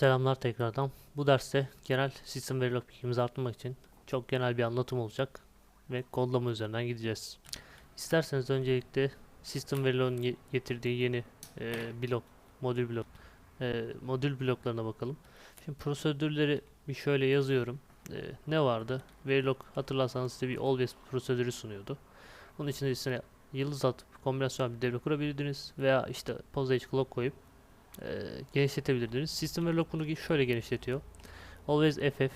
Selamlar tekrardan. Bu derste genel sistem verilog bilgimizi arttırmak için çok genel bir anlatım olacak ve kodlama üzerinden gideceğiz. İsterseniz öncelikle sistem ye- getirdiği yeni e, blok, modül blok, e, modül bloklarına bakalım. Şimdi prosedürleri bir şöyle yazıyorum. E, ne vardı? Verilog hatırlarsanız size bir always prosedürü sunuyordu. Bunun içinde içine yıldız atıp kombinasyon bir devre kurabilirdiniz veya işte pose clock koyup e, genişletebilirdiniz. System bunu ge- şöyle genişletiyor. Always FF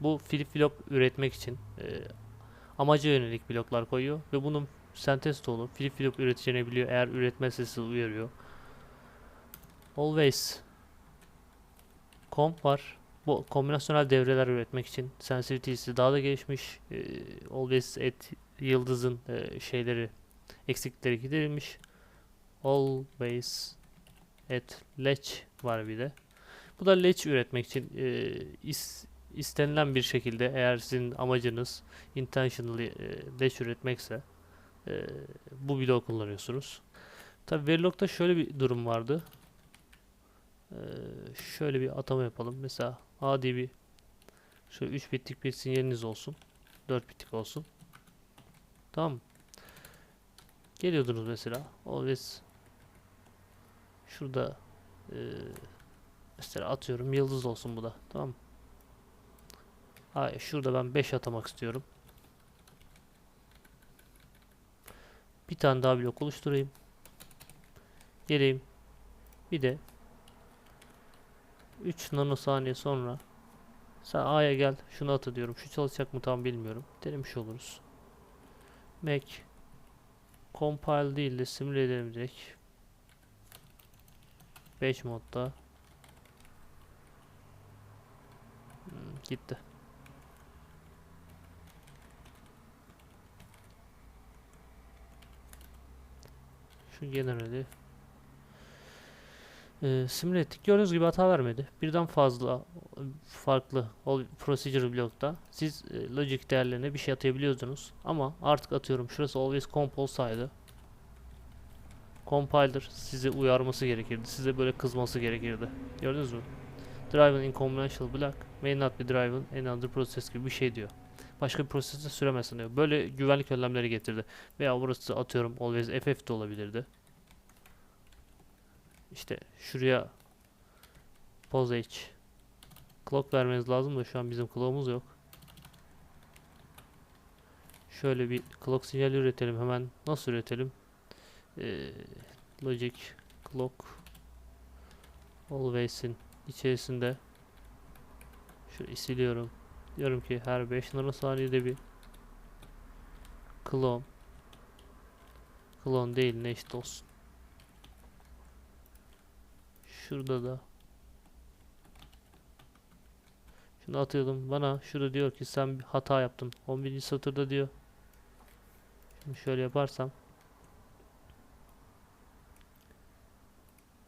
bu flip flop üretmek için e, amaca yönelik bloklar koyuyor ve bunun sentez tool'u flip flop üreteceğini biliyor. Eğer üretmezse sizi uyarıyor. Always comp var. Bu kombinasyonel devreler üretmek için sensitivity'si daha da gelişmiş. E, always at yıldızın e, şeyleri eksiklikleri giderilmiş. Always et latch var bir de. Bu da latch üretmek için e, is- istenilen bir şekilde eğer sizin amacınız intentionally e, latch üretmekse e, bu bloğu kullanıyorsunuz. Tabi Verilog'da şöyle bir durum vardı. E, şöyle bir atama yapalım. Mesela A diye bir şöyle 3 bitlik bir sinyaliniz olsun. 4 bitlik olsun. Tamam? Geliyordunuz mesela. Always Şurada eee, mesela atıyorum yıldız olsun bu da. Tamam mı? Hayır, şurada ben 5 atamak istiyorum. Bir tane daha blok oluşturayım. Geleyim. Bir de 3 nanosaniye sonra sen A'ya gel şunu atı diyorum. Şu çalışacak mı tam bilmiyorum. Denemiş oluruz. Make compile değil de simüle edelim direkt. 5 modda. Hmm, gitti. Şu generali ee, simüle. Gördüğünüz gibi hata vermedi. Birden fazla e, farklı o procedure blokta siz e, logic değerlerine bir şey atayabiliyordunuz. Ama artık atıyorum şurası always comp olsaydı compiler sizi uyarması gerekirdi. Size böyle kızması gerekirdi. Gördünüz mü? Driven in conventional block may not be driven in another process gibi bir şey diyor. Başka bir proseste süremezsin diyor. Böyle güvenlik önlemleri getirdi. Veya burası atıyorum always FF de olabilirdi. İşte şuraya pose H clock vermeniz lazım da şu an bizim clock'umuz yok. Şöyle bir clock sinyali üretelim hemen. Nasıl üretelim? Ee, logic clock always'in içerisinde şu siliyorum. Diyorum ki her 5 nanosaniyede bir clone clone değil ne eşit olsun. Şurada da şunu atıyordum. Bana şurada diyor ki sen bir hata yaptın. 11. satırda diyor. Şimdi şöyle yaparsam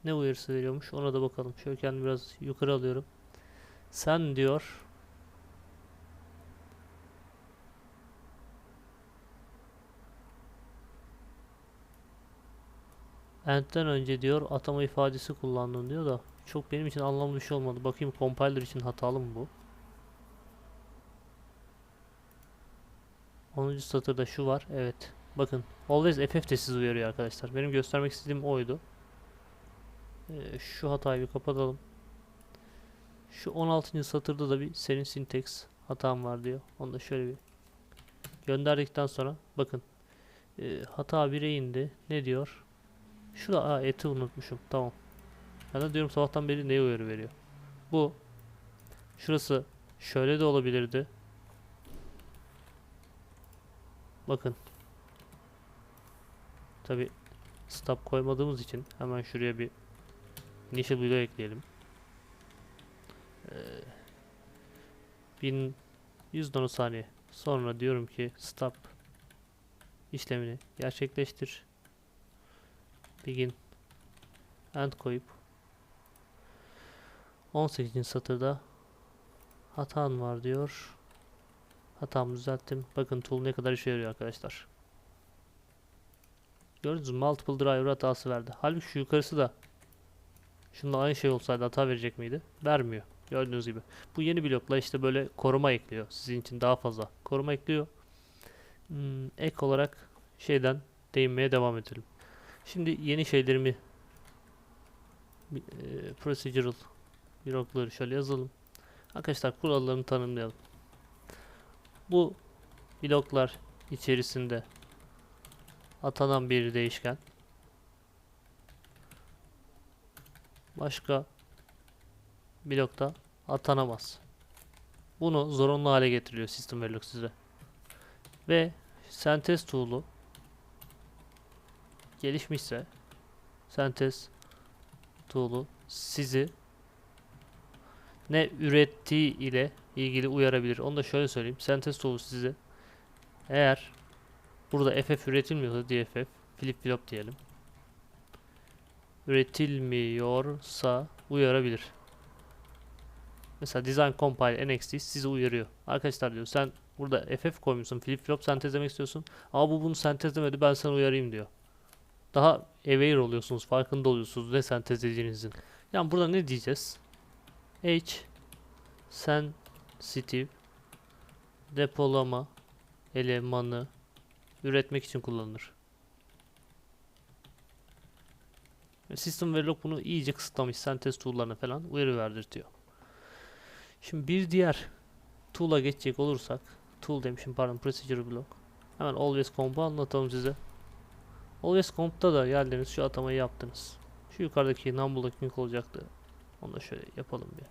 ne uyarısı veriyormuş ona da bakalım. Şöyle kendimi biraz yukarı alıyorum. Sen diyor End'den önce diyor atama ifadesi kullandın diyor da çok benim için anlamlı bir şey olmadı. Bakayım compiler için hatalı mı bu? 10. satırda şu var. Evet. Bakın. Always FF sizi uyarıyor arkadaşlar. Benim göstermek istediğim oydu. Ee, şu hatayı bir kapatalım. Şu 16. satırda da bir senin syntax hatam var diyor. Onu da şöyle bir gönderdikten sonra bakın ee, hata 1'e indi. Ne diyor? Şurada aa, eti unutmuşum. Tamam. Ben de diyorum sabahtan beri neye uyarı veriyor. Bu şurası şöyle de olabilirdi. Bakın. Tabi stop koymadığımız için hemen şuraya bir initial block ekleyelim. Ee, 1100 nanosaniye sonra diyorum ki stop işlemini gerçekleştir. Begin end koyup 18. satırda hatan var diyor. Hatamı düzelttim. Bakın tool ne kadar işe yarıyor arkadaşlar. Gördünüz mü? Multiple driver hatası verdi. Halbuki şu yukarısı da Şunda aynı şey olsaydı hata verecek miydi? Vermiyor. Gördüğünüz gibi. Bu yeni blokla işte böyle koruma ekliyor. Sizin için daha fazla koruma ekliyor. Hmm, ek olarak şeyden değinmeye devam edelim. Şimdi yeni şeylerimi e, procedural blokları şöyle yazalım. Arkadaşlar kurallarını tanımlayalım. Bu bloklar içerisinde atanan bir değişken başka blokta atanamaz. Bunu zorunlu hale getiriyor System Verilog size. Ve sentez tool'u gelişmişse sentez tool'u sizi ne ürettiği ile ilgili uyarabilir. Onu da şöyle söyleyeyim. Sentez tool'u size eğer burada FF üretilmiyorsa DFF flip flop diyelim. Üretilmiyorsa uyarabilir. Mesela design compile nxt sizi uyarıyor. Arkadaşlar diyor sen burada ff koymuşsun flip flop sentezlemek istiyorsun. Ama bu bunu sentezlemedi ben sana uyarayım diyor. Daha aware oluyorsunuz, farkında oluyorsunuz ne sentezlediğinizin. Yani burada ne diyeceğiz? H sensitive depolama elemanı üretmek için kullanılır. System Verilog bunu iyice kısıtlamış. Sentez tool'larına falan uyarı verdirtiyor. Şimdi bir diğer tool'a geçecek olursak tool demişim pardon procedure block. Hemen always comp'u anlatalım size. Always comp'ta da geldiniz şu atamayı yaptınız. Şu yukarıdaki non-blocking olacaktı. Onu da şöyle yapalım bir.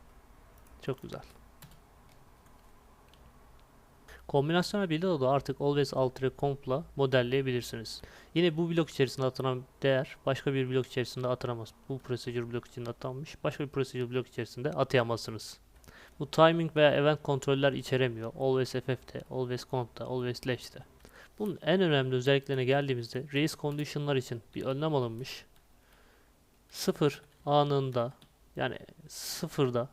Çok güzel. Kombinasyonel bir da artık always alter comp'la modelleyebilirsiniz. Yine bu blok içerisinde atanan değer başka bir blok içerisinde atanamaz. Bu procedure blok içinde atanmış. Başka bir procedure blok içerisinde atayamazsınız. Bu timing veya event kontroller içeremiyor. Always FF'te, always comp'ta, always lash'te. Bunun en önemli özelliklerine geldiğimizde race condition'lar için bir önlem alınmış. Sıfır anında yani sıfırda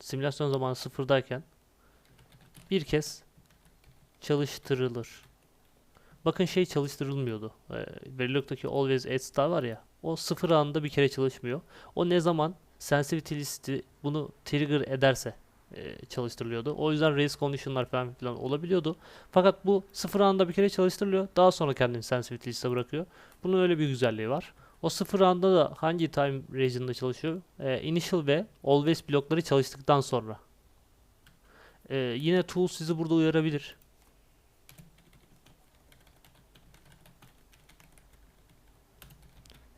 simülasyon zamanı sıfırdayken bir kez çalıştırılır. Bakın şey çalıştırılmıyordu. Ee, Verilog'daki always add star var ya o sıfır anında bir kere çalışmıyor. O ne zaman sensitivity listi bunu trigger ederse e, çalıştırılıyordu. O yüzden race condition'lar falan filan olabiliyordu. Fakat bu sıfır anında bir kere çalıştırılıyor. Daha sonra kendini sensitivity liste bırakıyor. Bunun öyle bir güzelliği var. O sıfır anda da hangi time region'da çalışıyor? E, initial ve always blokları çalıştıktan sonra. E, yine tool sizi burada uyarabilir.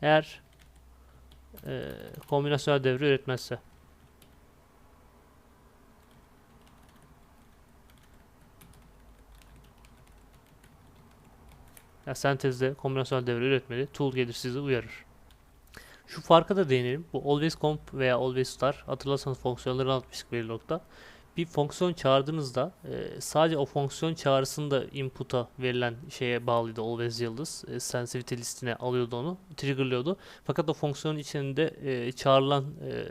Eğer e, kombinasyonel devre üretmezse. Ya sentezde kombinasyonel devre üretmeli. Tool gelir sizi uyarır. Şu farka da değinelim. Bu always comp veya always star hatırlarsanız fonksiyonları anlatmıştık Verilog'da. Bir fonksiyon çağırdığınızda e, sadece o fonksiyon çağrısında input'a verilen şeye bağlıydı always yıldız. E, sensitivity listine alıyordu onu. Triggerlıyordu. Fakat o fonksiyonun içinde e, çağrılan e,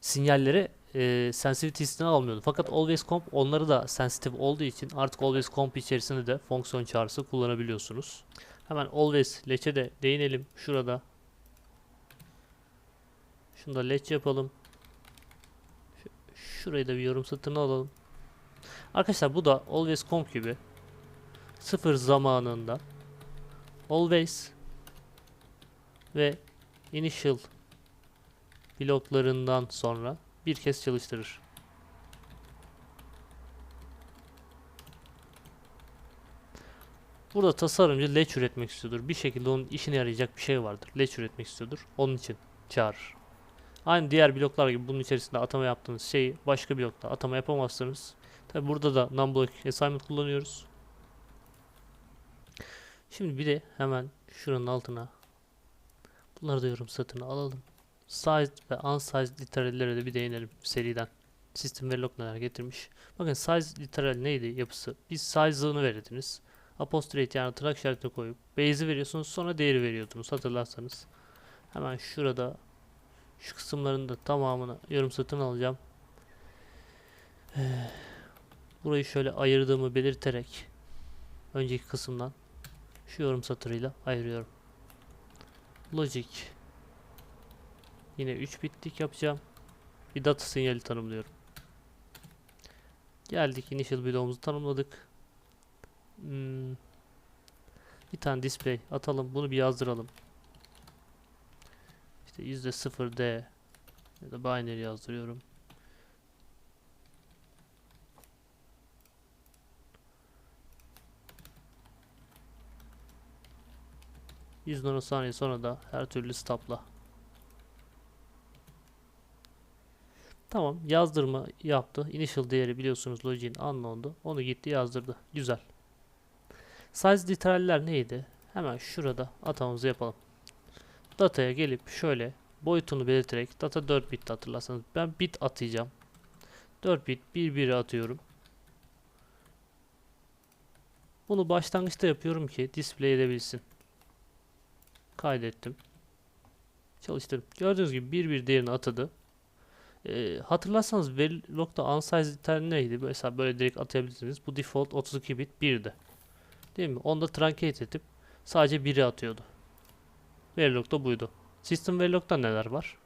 sinyalleri e, sensitivity listine almıyordu. Fakat always comp onları da sensitive olduğu için artık always comp içerisinde de fonksiyon çağrısı kullanabiliyorsunuz. Hemen always leçe de değinelim. Şurada. Şunu da leç yapalım. Şurayı da bir yorum satırına alalım. Arkadaşlar bu da always comp gibi sıfır zamanında always ve initial bloklarından sonra bir kez çalıştırır. Burada tasarımcı leç üretmek istiyordur. Bir şekilde onun işine yarayacak bir şey vardır. Leç üretmek istiyordur. Onun için çağırır. Aynı diğer bloklar gibi bunun içerisinde atama yaptığınız şeyi başka blokta atama yapamazsınız. Tabi burada da non-block assignment kullanıyoruz. Şimdi bir de hemen şuranın altına bunları da yorum satını alalım. Sized ve unsized literallere de bir değinelim seriden. System Verilog neler getirmiş. Bakın size literal neydi yapısı? Biz size'ını verirdiniz. Apostrate yani tırnak işaretini koyup base'i veriyorsunuz sonra değeri veriyordunuz hatırlarsanız. Hemen şurada şu kısımların da tamamını yorum satın alacağım. Burayı şöyle ayırdığımı belirterek önceki kısımdan şu yorum satırıyla ayırıyorum. Logic Yine 3 bitlik yapacağım. Bir data sinyali tanımlıyorum. Geldik initial bloğumuzu tanımladık. Hmm. Bir tane display atalım. Bunu bir yazdıralım. İşte %0 D ya da binary yazdırıyorum. Yüz nanosaniye sonra da her türlü stopla. Tamam yazdırma yaptı. Initial değeri biliyorsunuz login unknown'du. Onu gitti yazdırdı. Güzel. Size literaller neydi? Hemen şurada atamamızı yapalım. Dataya gelip şöyle boyutunu belirterek data 4 bit hatırlarsanız ben bit atacağım. 4 bit 1 1 atıyorum. Bunu başlangıçta yapıyorum ki display edebilsin. Kaydettim. Çalıştırdım. Gördüğünüz gibi 1 1 değerini atadı. Ee, hatırlarsanız Verilog'da unsize literal neydi? Mesela böyle direkt atabilirsiniz. Bu default 32 bit 1'di. Değil mi? Onda truncate edip sadece 1'i atıyordu. Verilog'da buydu. System Verilog'da neler var?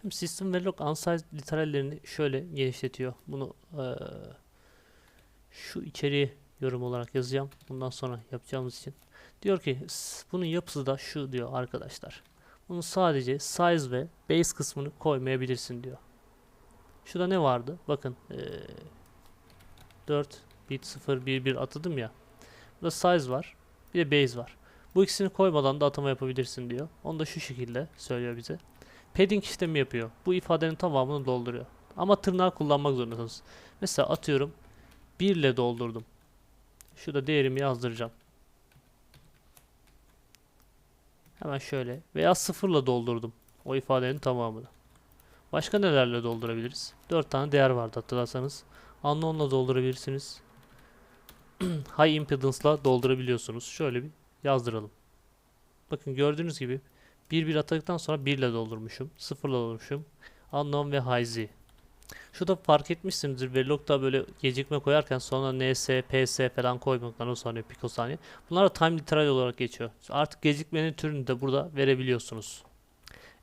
Şimdi System Verilog unsize literallerini şöyle genişletiyor. Bunu eee, şu içeriği yorum olarak yazacağım. Bundan sonra yapacağımız için. Diyor ki bunun yapısı da şu diyor arkadaşlar. Bunu sadece size ve base kısmını koymayabilirsin diyor. Şurada ne vardı? Bakın eee 4 bit 0 1 1 atadım ya. Burada size var. Bir de base var. Bu ikisini koymadan da atama yapabilirsin diyor. Onu da şu şekilde söylüyor bize. Padding işlemi yapıyor. Bu ifadenin tamamını dolduruyor. Ama tırnağı kullanmak zorundasınız. Mesela atıyorum 1 ile doldurdum. Şurada değerimi yazdıracağım. Hemen şöyle. Veya 0 ile doldurdum. O ifadenin tamamını. Başka nelerle doldurabiliriz? 4 tane değer vardı hatırlarsanız. Unknown'la doldurabilirsiniz. High impedance'la doldurabiliyorsunuz. Şöyle bir yazdıralım. Bakın gördüğünüz gibi 1 1 atadıktan sonra 1 ile doldurmuşum. 0 ile doldurmuşum. Unknown ve z. Şurada fark etmişsinizdir. Verilog'da böyle gecikme koyarken sonra ns, ps falan koymak nanosaniye, pikosaniye. Bunlar da time literal olarak geçiyor. Artık gecikmenin türünü de burada verebiliyorsunuz.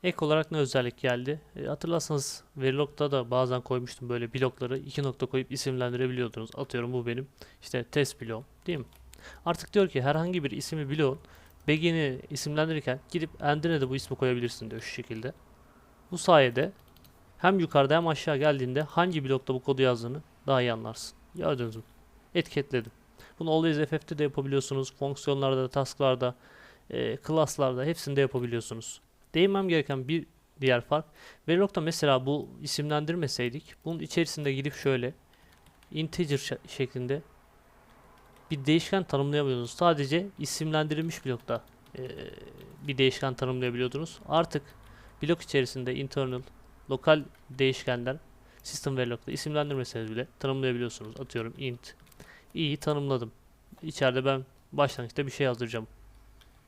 Ek olarak ne özellik geldi? E, hatırlarsanız Verilog'da da bazen koymuştum böyle blokları iki nokta koyup isimlendirebiliyordunuz. Atıyorum bu benim işte test bloğum değil mi? Artık diyor ki herhangi bir ismi bloğun begin'i isimlendirirken gidip endine de bu ismi koyabilirsin diyor şu şekilde. Bu sayede hem yukarıda hem aşağı geldiğinde hangi blokta bu kodu yazdığını daha iyi anlarsın. Gördünüz mü? Etiketledim. Bunu Always FF'te de yapabiliyorsunuz. Fonksiyonlarda, tasklarda, e, class'larda hepsinde yapabiliyorsunuz. Değinmem gereken bir diğer fark. Verilog'da mesela bu isimlendirmeseydik bunun içerisinde gidip şöyle integer şe- şeklinde bir değişken tanımlayamıyordunuz. Sadece isimlendirilmiş blokta e, bir değişken tanımlayabiliyordunuz. Artık blok içerisinde internal, lokal değişkenler System Verilog'da isimlendirmeseniz bile tanımlayabiliyorsunuz. Atıyorum int. i'yi tanımladım. İçeride ben başlangıçta bir şey yazdıracağım.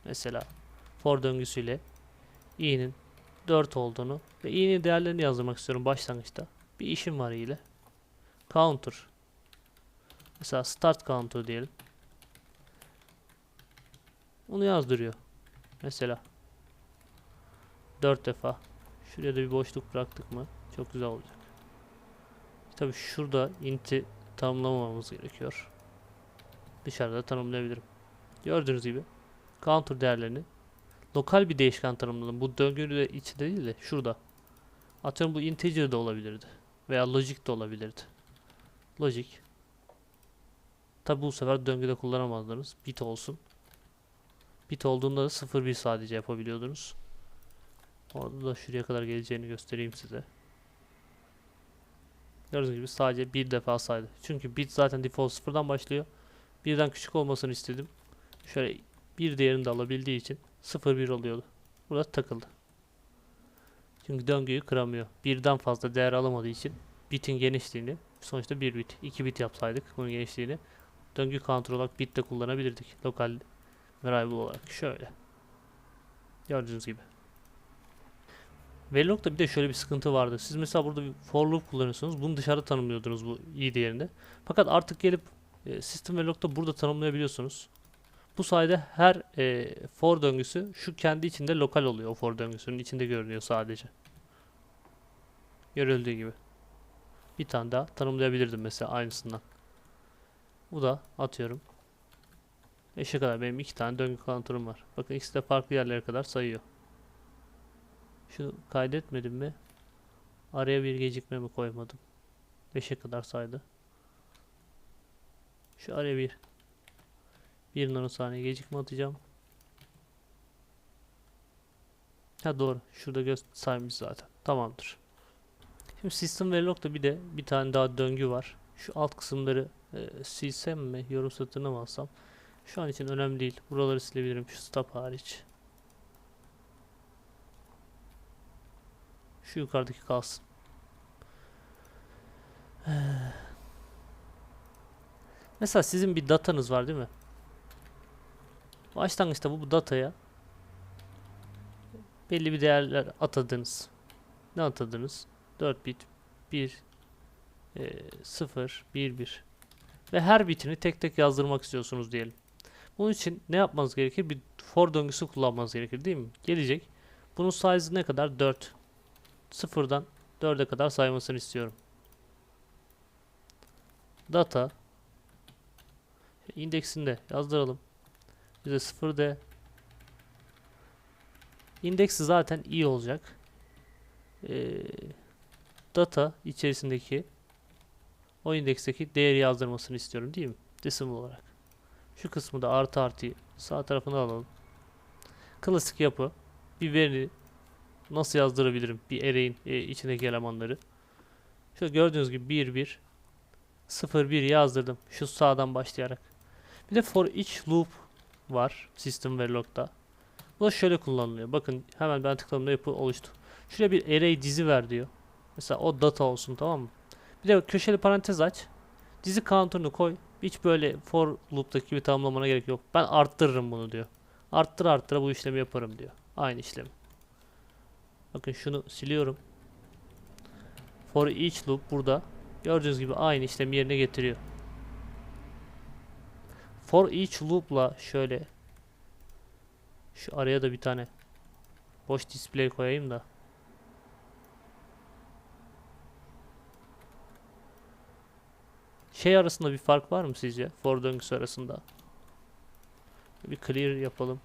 Mesela for döngüsüyle i'nin 4 olduğunu ve i'nin değerlerini yazdırmak istiyorum başlangıçta. Bir işim var ile. Counter. Mesela start counter diyelim. Onu yazdırıyor. Mesela 4 defa. Şuraya da bir boşluk bıraktık mı çok güzel olacak. Tabi şurada int'i tanımlamamamız gerekiyor. Dışarıda tanımlayabilirim. Gördüğünüz gibi counter değerlerini lokal bir değişken tanımladım. Bu döngünün de içinde değil de şurada. Atıyorum bu integer de olabilirdi. Veya logic de olabilirdi. Logic. Tabi bu sefer döngüde kullanamazdınız. Bit olsun. Bit olduğunda da 0-1 sadece yapabiliyordunuz. Orada da şuraya kadar geleceğini göstereyim size. Gördüğünüz gibi sadece bir defa saydı. Çünkü bit zaten default sıfırdan başlıyor. Birden küçük olmasını istedim. Şöyle bir değerini de alabildiği için 0-1 oluyordu. Burada takıldı. Çünkü döngüyü kıramıyor. Birden fazla değer alamadığı için bitin genişliğini sonuçta 1 bit, 2 bit yapsaydık bunun genişliğini döngü counter olarak bit de kullanabilirdik. Lokal variable olarak şöyle. Gördüğünüz gibi. Verilog'da bir de şöyle bir sıkıntı vardı. Siz mesela burada bir for loop kullanıyorsunuz. Bunu dışarıda tanımlıyordunuz bu i değerinde. Fakat artık gelip e, System Verilog'da burada tanımlayabiliyorsunuz. Bu sayede her e, for döngüsü şu kendi içinde lokal oluyor. O for döngüsünün içinde görünüyor sadece. Görüldüğü gibi. Bir tane daha tanımlayabilirdim mesela aynısından. Bu da atıyorum. Eşe kadar benim iki tane döngü kontörüm var. Bakın ikisi de farklı yerlere kadar sayıyor. Şunu kaydetmedim mi? Araya bir gecikme mi koymadım? 5'e kadar saydı. Şu araya bir bir nanosaniye gecikme atacağım. Ha doğru. Şurada göz saymış zaten. Tamamdır. Şimdi System Verilog'da bir de bir tane daha döngü var. Şu alt kısımları e, silsem mi? Yorum satırına mı alsam? Şu an için önemli değil. Buraları silebilirim. Şu stop hariç. Şu yukarıdaki kalsın. Mesela sizin bir datanız var değil mi? Başlangıçta bu, dataya belli bir değerler atadınız. Ne atadınız? 4 bit 1 e, 0 1 1 ve her bitini tek tek yazdırmak istiyorsunuz diyelim. Bunun için ne yapmanız gerekir? Bir for döngüsü kullanmanız gerekir değil mi? Gelecek. Bunun size ne kadar? 4. Sıfırdan 4'e kadar saymasını istiyorum. Data indeksinde yazdıralım. Bize 0 de indeksi zaten iyi olacak. Ee, data içerisindeki o indeksteki değeri yazdırmasını istiyorum değil mi? Decimal olarak. Şu kısmı da artı artıyı sağ tarafına alalım. Klasik yapı. Bir veri nasıl yazdırabilirim? Bir array'in e, içindeki elemanları. Şöyle gördüğünüz gibi 1 1 0 1 yazdırdım. Şu sağdan başlayarak. Bir de for each loop var System Verilog'da. Bu da şöyle kullanılıyor. Bakın hemen ben tıkladığımda yapı oluştu. Şuraya bir array dizi ver diyor. Mesela o data olsun tamam mı? Bir de köşeli parantez aç. Dizi counter'ını koy. Hiç böyle for loop'taki gibi tamamlamana gerek yok. Ben arttırırım bunu diyor. Arttır arttıra bu işlemi yaparım diyor. Aynı işlemi. Bakın şunu siliyorum. For each loop burada. Gördüğünüz gibi aynı işlemi yerine getiriyor. For each loop'la şöyle şu araya da bir tane boş display koyayım da Şey arasında bir fark var mı sizce? For döngüsü arasında. Bir clear yapalım.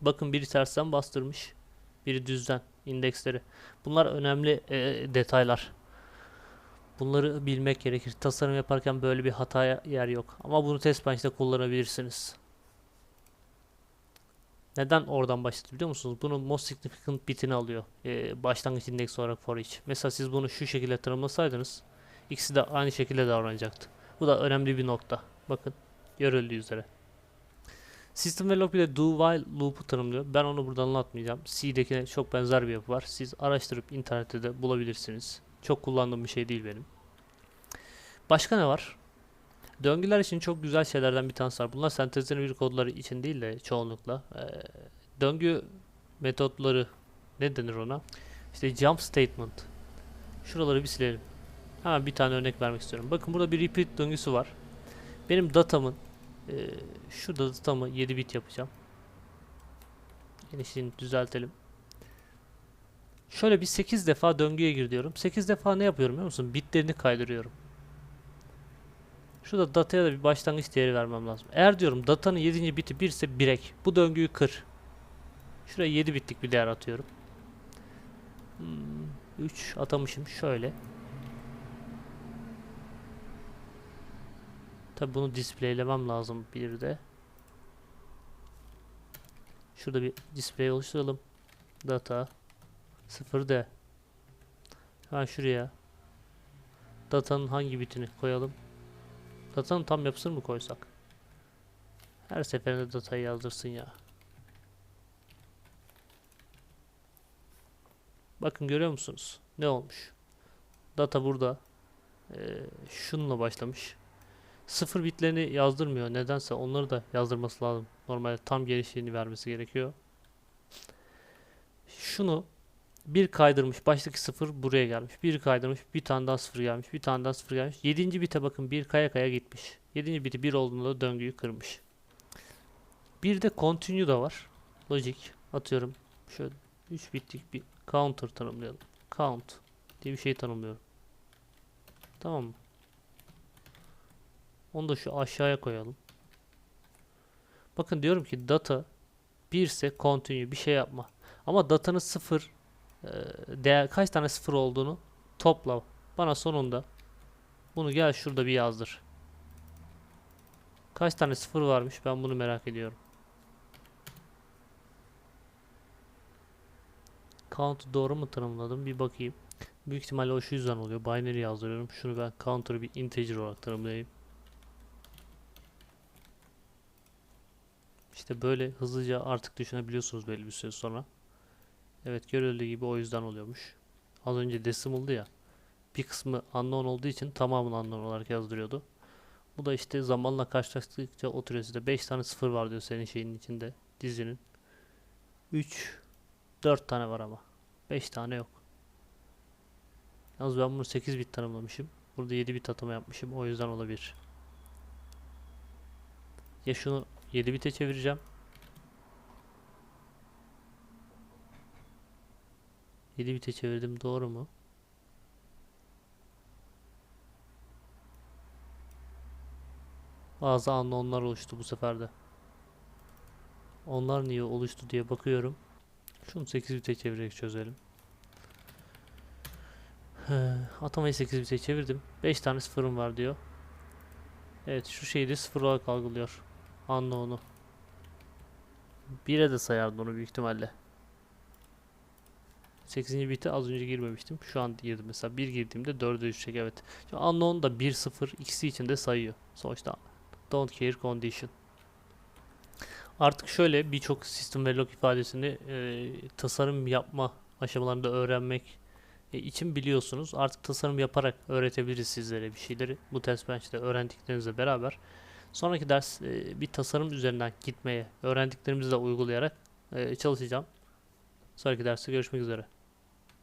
Bakın biri tersten bastırmış. Biri düzden. indeksleri. Bunlar önemli e, detaylar. Bunları bilmek gerekir. Tasarım yaparken böyle bir hataya yer yok. Ama bunu test bench'te kullanabilirsiniz. Neden oradan başladı biliyor musunuz? Bunun most significant bitini alıyor. Ee, başlangıç indeks olarak for each. Mesela siz bunu şu şekilde tanımlasaydınız ikisi de aynı şekilde davranacaktı. Bu da önemli bir nokta. Bakın görüldüğü üzere. System Verilog bir de do while loop'u tanımlıyor. Ben onu buradan anlatmayacağım. C'dekine çok benzer bir yapı var. Siz araştırıp internette de bulabilirsiniz. Çok kullandığım bir şey değil benim. Başka ne var? Döngüler için çok güzel şeylerden bir tanesi var. Bunlar sentezlerin bir kodları için değil de çoğunlukla. Ee, döngü metotları ne denir ona? İşte jump statement. Şuraları bir silelim. Hemen bir tane örnek vermek istiyorum. Bakın burada bir repeat döngüsü var. Benim datamın e, şurada datamı 7 bit yapacağım. Genişliğini düzeltelim. Şöyle bir 8 defa döngüye gir diyorum. 8 defa ne yapıyorum biliyor musun? Bitlerini kaydırıyorum. Şurada dataya da bir başlangıç değeri vermem lazım. Eğer diyorum datanın 7. biti 1 ise birek. Bu döngüyü kır. Şuraya 7 bitlik bir değer atıyorum. Hmm, 3 atamışım şöyle. Tabi bunu displaylemem lazım bir de. Şurada bir display oluşturalım. Data 0D. Hemen şuraya datanın hangi bitini koyalım? Datanın tam yapısını mı koysak? Her seferinde datayı yazdırsın ya. Bakın görüyor musunuz? Ne olmuş? Data burada. Ee, şununla başlamış. Sıfır bitlerini yazdırmıyor. Nedense onları da yazdırması lazım. Normalde tam genişliğini vermesi gerekiyor. Şunu bir kaydırmış. Baştaki sıfır buraya gelmiş. Bir kaydırmış. Bir tane daha sıfır gelmiş. Bir tane daha sıfır gelmiş. Yedinci bite bakın bir kaya kaya gitmiş. Yedinci biti bir olduğunda da döngüyü kırmış. Bir de continue da var. Logic. Atıyorum. Şöyle 3 bitlik bir counter tanımlayalım. Count diye bir şey tanımlıyorum. Tamam mı? Onu da şu aşağıya koyalım. Bakın diyorum ki data 1 ise continue bir şey yapma. Ama datanın 0 değer kaç tane 0 olduğunu topla. Bana sonunda bunu gel şurada bir yazdır. Kaç tane 0 varmış ben bunu merak ediyorum. Count doğru mu tanımladım bir bakayım. Büyük ihtimalle o şu yüzden oluyor. Binary yazdırıyorum. Şunu ben counter'ı bir integer olarak tanımlayayım. İşte böyle hızlıca artık düşünebiliyorsunuz belli bir süre sonra. Evet görüldüğü gibi o yüzden oluyormuş. Az önce decimal'dı ya. Bir kısmı unknown olduğu için tamamını unknown olarak yazdırıyordu. Bu da işte zamanla karşılaştıkça oturuyor size. 5 tane sıfır var diyor senin şeyin içinde. Dizinin. 3 4 tane var ama. 5 tane yok. Yalnız ben bunu 8 bit tanımlamışım. Burada 7 bit atama yapmışım. O yüzden olabilir. Ya şunu 7 bite çevireceğim. 7 bite çevirdim doğru mu? Bazı unknown'lar oluştu bu sefer de. Onlar niye oluştu diye bakıyorum. Şunu 8 bite çevirerek çözelim. Atamayı 8 bite çevirdim. 5 tane sıfırım var diyor. Evet şu şeyi de sıfır olarak algılıyor. Unknown'u. 1'e de sayardı onu büyük ihtimalle. 8. biti az önce girmemiştim. Şu an girdim mesela. 1 girdiğimde 4'e düşecek evet. Şimdi unknown da 1 0 ikisi için de sayıyor. Sonuçta don't care condition. Artık şöyle birçok system verilog ifadesini e, tasarım yapma aşamalarında öğrenmek e, için biliyorsunuz. Artık tasarım yaparak öğretebiliriz sizlere bir şeyleri. Bu test bench'te öğrendiklerinizle beraber. Sonraki ders e, bir tasarım üzerinden gitmeye, öğrendiklerimizi de uygulayarak e, çalışacağım. Sonraki derste görüşmek üzere.